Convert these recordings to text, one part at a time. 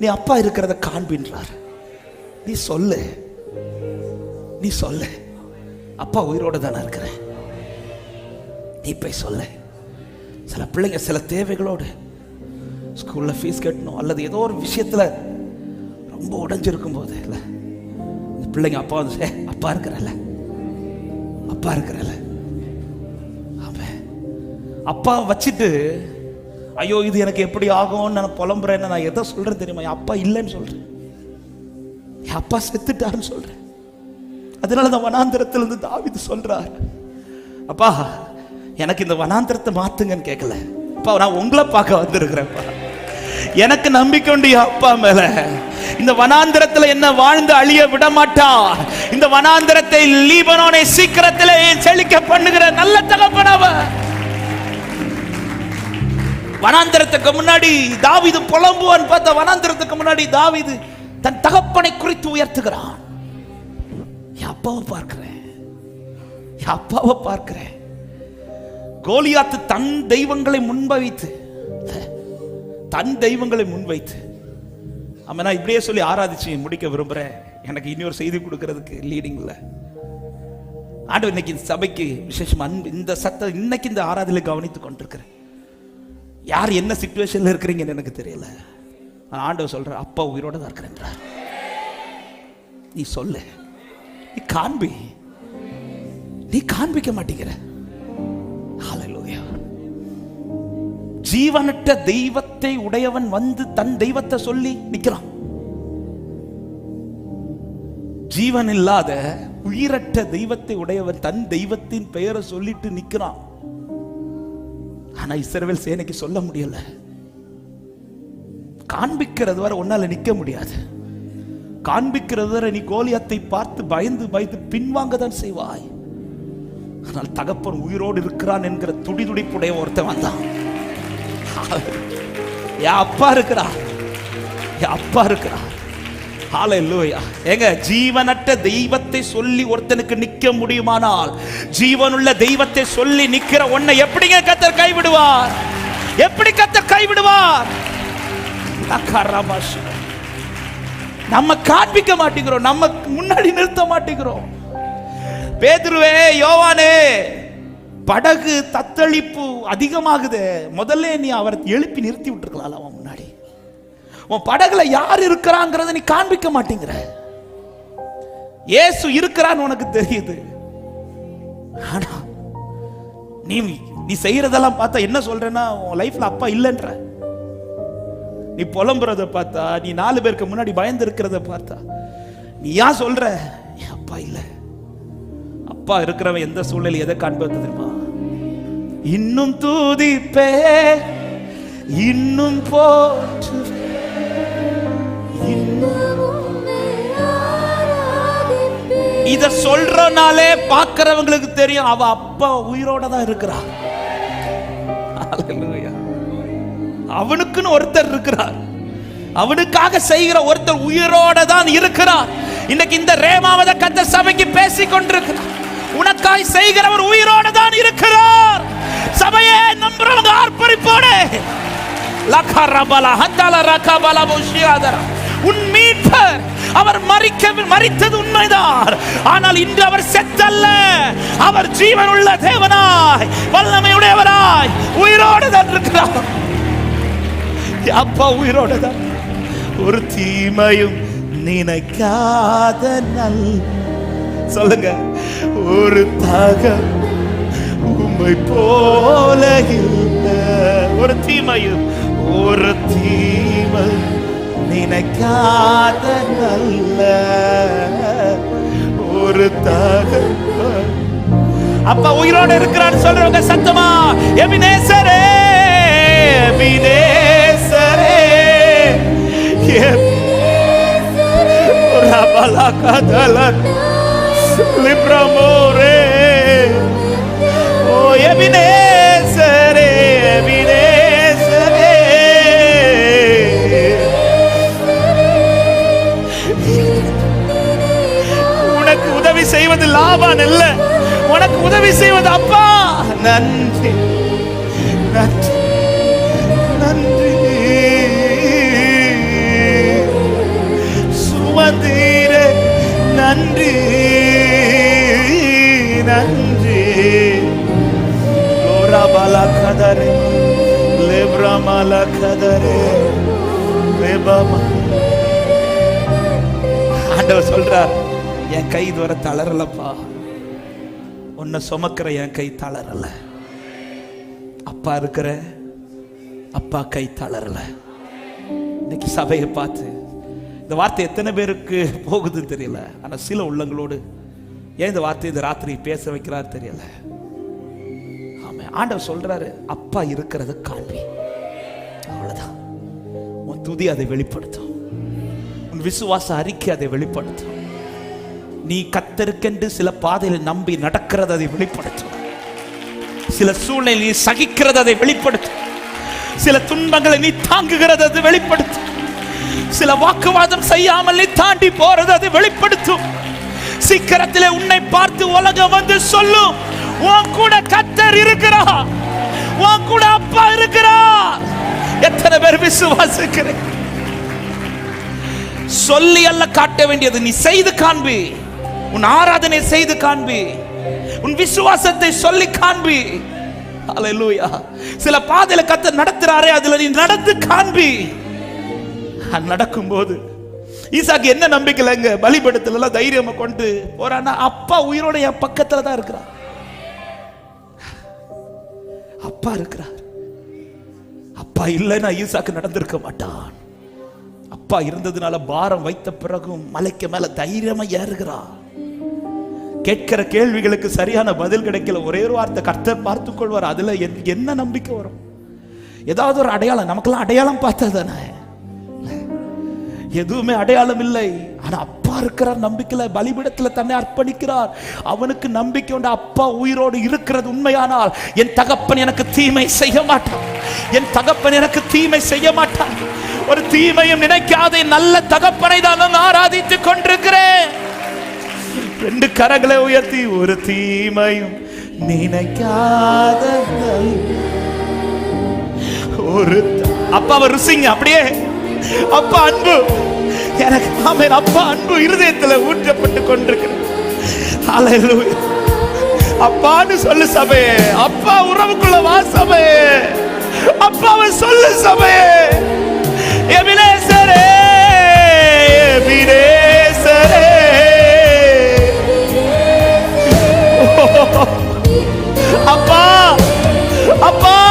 நீ அப்பா இருக்கிறத காண்பின்றார். நீ சொல்லு. நீ சொல்லு. அப்பா உயிரோட தானே இருக்கிறேன் நீ போய் சொல்லு. சில பிள்ளைங்க சில தேவைகளோடு ஸ்கூலில் ஃபீஸ் கட்டணும் அல்லது ஏதோ ஒரு விஷயத்துல ரொம்ப உடஞ்சிருக்கும் போது இல்லை இந்த பிள்ளைங்க அப்பா வந்து அப்பா இருக்கிறல்ல அப்பா இருக்கிறல்ல அவன் அப்பா வச்சுட்டு ஐயோ இது எனக்கு எப்படி ஆகும்னு நான் புலம்புறேன்னு நான் எதை சொல்கிறேன் தெரியுமா? என் அப்பா இல்லைன்னு சொல்கிறேன் என் அப்பா செத்துட்டாருன்னு சொல்கிறேன் அதனால தான் வனாந்திரத்திலிருந்து தாவிது சொல்கிறார் அப்பா எனக்கு இந்த வனாந்திரத்தை மாத்துங்கன்னு கேட்கல அப்பா நான் உங்களை பார்க்க வந்திருக்கிறேன்ப்பா எனக்கு நம்பிக்கை உண்டு என் அப்பா மேல. இந்த வனாந்திரத்தில் என்ன வாழ்ந்து அழிய விட மாட்டா இந்த வனாந்திரத்தை லீபனோனை சீக்கிரத்தில் செழிக்க பண்ணுகிற நல்ல தகப்பனவன் வனாந்திரத்துக்கு முன்னாடி தாவிது புலம்புவான் பார்த்த வனாந்திரத்துக்கு முன்னாடி தாவிது தன் தகப்பனை குறித்து உயர்த்துகிறான். என் அப்பாவை பார்க்கிறேன். என் அப்பாவை பார்க்கிறேன். கோலியாத்து தன் தெய்வங்களை முன்வைத்து தன் தெய்வங்களை முன்வைத்து. ஆமாம் நான் இப்படியே சொல்லி ஆராதிச்சு முடிக்க விரும்புறேன். எனக்கு இனி ஒரு செய்தி கொடுக்கறதுக்கு லீடிங்ல ஆண்டு இன்னைக்கு சபைக்கு விசேஷம் அன்பு இந்த சத்த இன்னைக்கு இந்த ஆராதனை கவனித்து கொண்டிருக்கிறேன் யார் என்ன சுச்சுவேஷன்ல இருக்கிறீங்கன்னு எனக்கு தெரியல. நான் ஆண்டவர் சொல்ற அப்பா உயிரோட தான் இருக்கிறேன்றார் நீ சொல்லு. நீ காண்பி. நீ காண்பிக்க மாட்டேங்கிற. ஜீவனற்ற தெய்வத்தை உடையவன் வந்து தன் தெய்வத்தை சொல்லி நிக்கிறான். ஜீவன் இல்லாத உயிரற்ற தெய்வத்தை உடையவன் தன் தெய்வத்தின் பெயரை சொல்லிட்டு நிக்கிறான். ஆனா இஸ்ரவேல் சேனைக்கு சொல்ல முடியல. காண்பிக்கிறது வரை உன்னால நிக்க முடியாது. காண்பிக்கிறது வரை நீ கோலியத்தை பார்த்து பயந்து பயந்து பின்வாங்க தான் செய்வாய். ஆனால் தகப்பன் உயிரோடு இருக்கிறான் என்கிற துடிதுடிப்புடைய ஒருத்தன் வந்தான். என் அப்பா இருக்கிறா என் அப்பா இருக்கிறா எங்க ஏங்க ஜீவனற்ற தெய்வத்தை சொல்லி ஒருத்தனுக்கு நிக்க முடியுமானால் ஜீவனுள்ள தெய்வத்தை சொல்லி நிக்கிற உன்னை எப்படிங்க கத்தர் கைவிடுவார்? எப்படி கத்தர் கைவிடுவார்? நம்ம காண்பிக்க மாட்டேங்கிறோம் நம்ம முன்னாடி நிறுத்த மாட்டேங்கிறோம். பேதுருவே யோவானே படகு தத்தளிப்பு அதிகமாகுது. முதல்ல நீ அவரை எழுப்பி நிறுத்தி விட்டுருக்கலாம் அவன் முன்னாடி. உன் படகுல யார் இருக்கிறாங்கிறத நீ காண்பிக்க மாட்டேங்கிற. இயேசு இருக்கிறான்னு உனக்கு தெரியுது. ஆனா நீ நீ செய்யறதெல்லாம் பார்த்தா என்ன சொல்றேன்னா உன் லைஃப்ல அப்பா இல்லைன்ற. நீ புலம்புறத பார்த்தா நீ நாலு பேருக்கு முன்னாடி பயந்து இருக்கிறத பார்த்தா நீ ஏன் சொல்ற? என் அப்பா இல்ல. அப்பா இருக்கிறவன் எந்த சூழ்நிலை எதை காண்பது தெரியுமா? இன்னும் தூதிப்பே இன்னும் போற்று இத சொல்றனாலே பார்க்கறவங்களுக்கு தெரியும் அவ அப்பா உயிரோட தான் இருக்கிறா. அவனுக்குன்னு ஒருத்தர் இருக்கிறார். அவனுக்காக செய்கிற ஒருத்தர் உயிரோட தான் இருக்கிறார். இன்னைக்கு இந்த ரேமாவத கத்த சபைக்கு பேசிக் கொண்டிருக்கிறார். உனக்காய் செய்கிறவர் உயிரோட தான் இருக்கிறார். சபையே நம்புறவங்க ஆர்ப்பரிப்போடு லக்கரபல ஹந்தல ரகபல பலா உன் மீட்பர் அவர் மறிக்க மறித்தது உண்மைதான். ஆனால் இன்று அவர் செத்தல்ல. அவர் ஜீவனுள்ள தேவனாய் வல்லமையுடையவராய் உயிரோடு தான் இருக்கிறார் அப்பா உயிரோடு தான். ஒரு தீமையும் நினைக்காத நல். சொல்லுங்க ஒரு தக உண்மை போல இல்ல. ஒரு தீமையும் ஒரு தீமை. நினைக்காத நல்ல ஒரு தகப்பன். அப்ப உயிரோட இருக்கிறான்னு சொல்றவங்க சத்தமா? எபினேசரே எபினேசரே எப்- ரபலகதல லிப்ரமோரே லோராபாலா lebra லேப்ராமாலா கதரே லேபாமா ஆண்டவர் சொல்றார் என் கை இதுவரை தளரலப்பா. உன்னை சுமக்கிற என் கை தளரல. அப்பா இருக்கிற அப்பா கை தளரல. இன்னைக்கு சபையை பார்த்து இந்த வார்த்தை எத்தனை பேருக்கு போகுதுன்னு தெரியல. ஆனால் சில உள்ளங்களோடு ஏன் இந்த வார்த்தை இந்த ராத்திரி பேச வைக்கிறார் தெரியல. ஆண்டவர் சொல்றாரு அப்பா இருக்கிறத காண்பி. அவ்வளவுதான். உன் துதி அதை வெளிப்படுத்தும். உன் விசுவாச அறிக்கை அதை வெளிப்படுத்தும். நீ கத்தருக்கென்று சில பாதையில் நம்பி நடக்கிறது அதை வெளிப்படுத்தும். சில சூழ்நிலை நீ சகிக்கிறது அதை வெளிப்படுத்தும். சில துன்பங்களை நீ தாங்குகிறது அது வெளிப்படுத்தும். சில வாக்குவாதம் செய்யாமல் நீ தாண்டி போறது அது வெளிப்படுத்தும். சீக்கிரத்திலே உன்னை பார்த்து உலகம் வந்து சொல்லும். உன் கூட கத்தர் இருக்கிறா உன் கூட அப்பா இருக்கிறா எத்தனை பேர் விசுவாசிக்கிறேன் சொல்லி அல்ல காட்ட வேண்டியது நீ செய்து காண்பி. உன் ஆராதனை செய்து காண்பி. உன் விசுவாசத்தை சொல்லி காண்பி. அல்லேலூயா சில பாதையில கத்த நடத்துறாரே அதுல நீ நடந்து காண்பி. அது நடக்கும்போது ஈசாக்கு என்ன நம்பிக்கைலங்க பலிபடத்துல எல்லாம் தைரியமா கொண்டு போறான்னா அப்பா உயிரோட என் பக்கத்துல தான் இருக்கிறான் அப்பா இருக்கிறார். அப்பா இல்லைன்னா ஈசாக்கு நடந்திருக்க மாட்டான். அப்பா இருந்ததுனால பாரம் வைத்த பிறகும் மலைக்கு மேல தைரியமா ஏறுகிறான் கேட்கிற கேள்விகளுக்கு சரியான பதில் கிடைக்கல. ஒரே ஒரு வார்த்தை கர்த்தர் பார்த்துக் கொள்வார். அதுல என்ன நம்பிக்கை வரும்? ஏதாவது ஒரு அடையாளம் நமக்கெல்லாம் அடையாளம் பார்த்தா தானே? எதுவுமே அடையாளம் இல்லை. ஆனா அப்பா இருக்கிறார் நம்பிக்கையில பலிபிடத்தில் தன்னை அர்ப்பணிக்கிறார். அவனுக்கு நம்பிக்கை உண்டு அப்பா உயிரோடு இருக்கிறது உண்மையானால் என் தகப்பன் எனக்கு தீமை செய்ய மாட்டான். என் தகப்பன் எனக்கு தீமை செய்ய மாட்டான். ஒரு தீமையும் நினைக்காத நல்ல தகப்பனை தான் நான் ஆராதித்துக் கொண்டிருக்கிறேன். ரெண்டு கரங்களை உயர்த்தி ஒரு தீமையும் நினைக்காத ஒரு ஒரு அவர் ருசிங்க அப்படியே. அப்பா அன்பு. எனக்கு ஆமென் அப்பா அன்பு இருதயத்தில் ஊற்றப்பட்டு கொண்டிருக்கிறேன் அப்பான்னு சொல்லு சபையே. அப்பா உறவுக்குள்ள வா சபையே. அப்பாவை சொல்லு சபையே. எபினேசரே எபினேசரே. அப்பா அப்பா.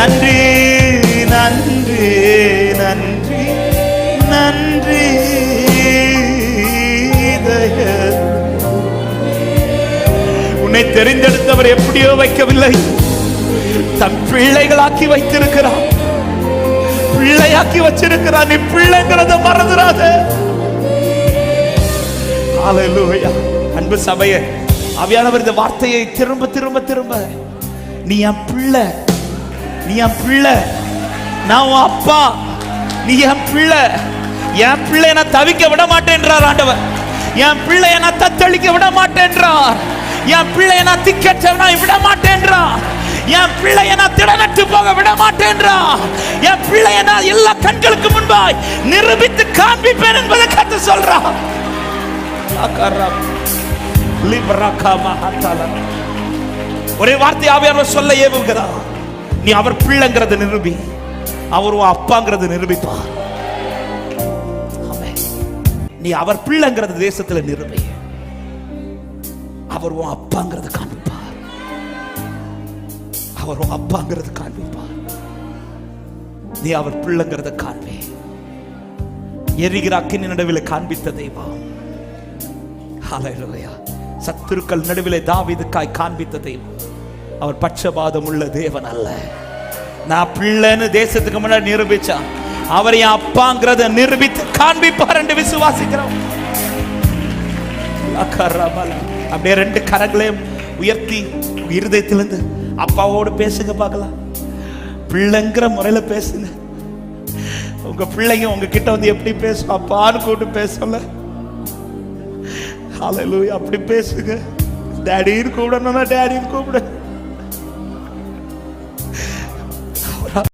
நன்றி நன்றி நன்றி நன்றி உன்னை தெரிந்தெடுத்தவர் எப்படியோ வைக்கவில்லை. தன் பிள்ளைகளாக்கி வைத்திருக்கிறார் பிள்ளையாக்கி வச்சிருக்கிறார் நீ பிள்ளைங்கிறத மறந்துடாத அன்பு சபைய அவையானவர் இந்த வார்த்தையை திரும்ப திரும்ப திரும்ப நீ என் பிள்ளை நீ என் பிள்ளை. நான் உன் அப்பா. நீ என் பிள்ளை. என் பிள்ளை நான் தவிக்க விட மாட்டேன்றார் ஆண்டவர். என் பிள்ளைய நான் தத்தளிக்க விட மாட்டேன்றார். என் பிள்ளைய நான் திக்கற்றவனா விட மாட்டேன்றார். என் பிள்ளைய நான் திடனற்று போக விட மாட்டேன்றா என் பிள்ளைய நான் எல்லா கண்களுக்கு முன்பாய் நிரூபித்து காண்பிப்பேன் என்பதை கத்து சொல்றான் ஒரே வார்த்தை ஆவியார் சொல்ல ஏவுகிறார். நீ அவர் பிள்ளைங்கிறத நிரூபி. அவர் உன் அப்பாங்கிறத நிரூபிப்பார். நீ அவர் பிள்ளைங்கிறது தேசத்துல நிரூபி. அவர் உன் அப்பாங்கிறது காண்பிப்பார். அவர் உன் அப்பாங்கிறது காண்பிப்பார். நீ அவர் பிள்ளைங்கிறத காண்பி. எரிகிற அக்கினி நடுவில் காண்பித்த தெய்வம். ஹalleluya. சத்துருக்கள் நடுவில் தாவீதுக்காய் காண்பித்த தெய்வம். அவர் பட்சபாதம் உள்ள தேவன் அல்ல. நான் பிள்ளைன்னு தேசத்துக்கு முன்னாடி நிரூபிச்சான். அவர் என் அப்பாங்கிறத நிரூபித்து காண்பிப்பார் என்று விசுவாசிக்கிறோம். அக்கரபல. அப்படியே ரெண்டு கரங்களையும் உயர்த்தி இருதயத்திலிருந்து அப்பாவோடு பேசுங்க பார்க்கலாம். பிள்ளைங்கிற முறையில பேசுங்க. உங்க பிள்ளைங்க உங்ககிட்ட வந்து எப்படி பேசும்? அப்பான்னு கூப்பிட்டு பேசல. ஹalleluya அப்படி பேசுங்க. டேடின்னு கூப்பிடணும்னா டேடின்னு கூப்பிடு.